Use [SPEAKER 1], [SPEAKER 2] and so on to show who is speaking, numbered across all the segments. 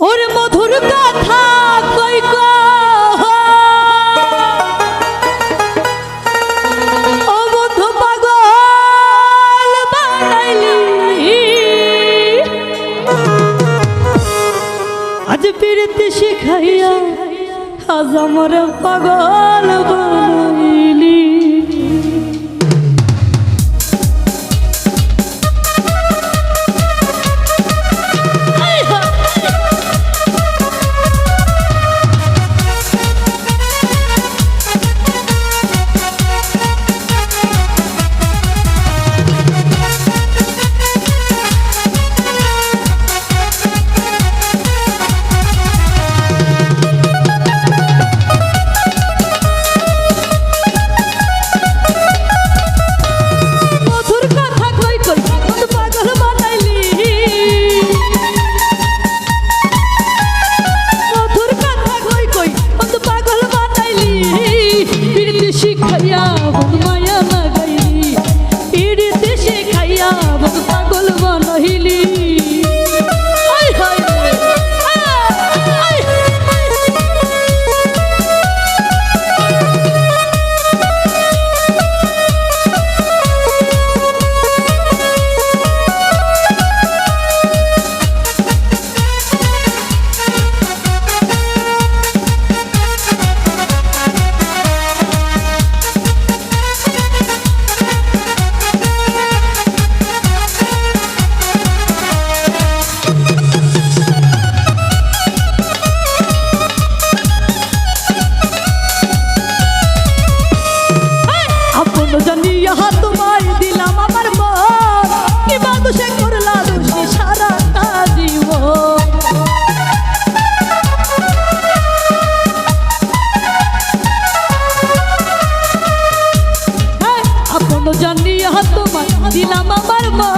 [SPEAKER 1] ওর মধুর কথা কই ও বন্ধু পাগল, বানাইলি। আজ ফিরতে শিখাইয়া আজ আমার পাগল বানাইলি। পিড়িতে জানিয়া তোমার দিলাম আমার মা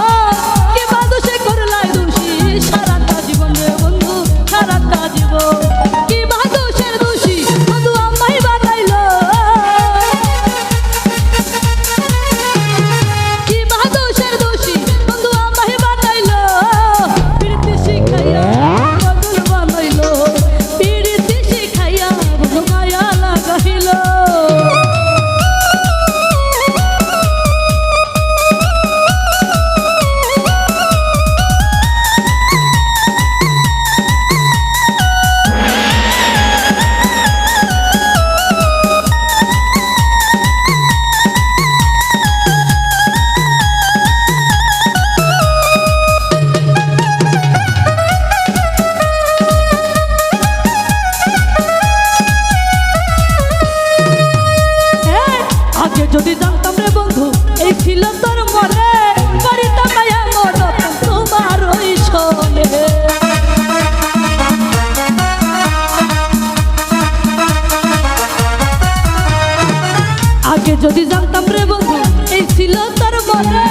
[SPEAKER 1] Father.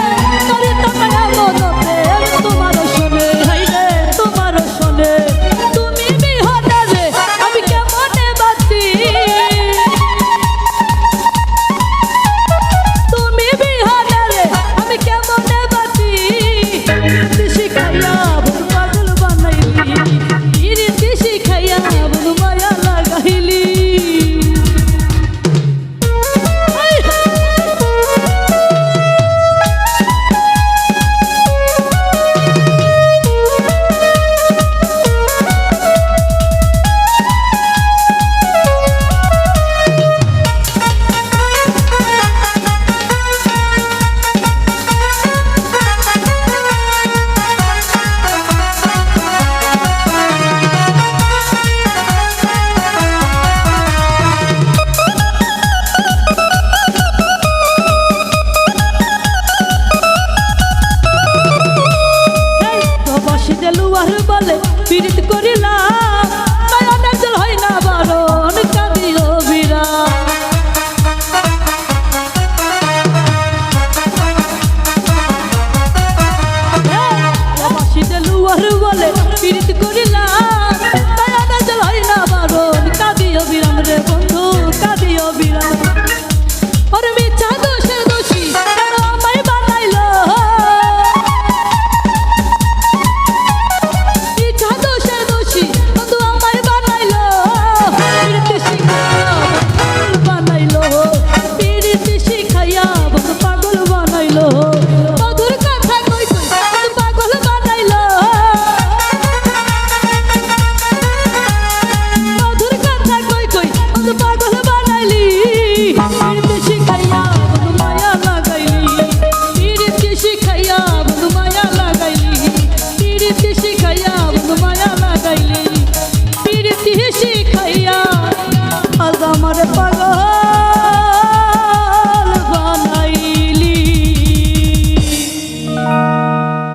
[SPEAKER 1] আমার পাগ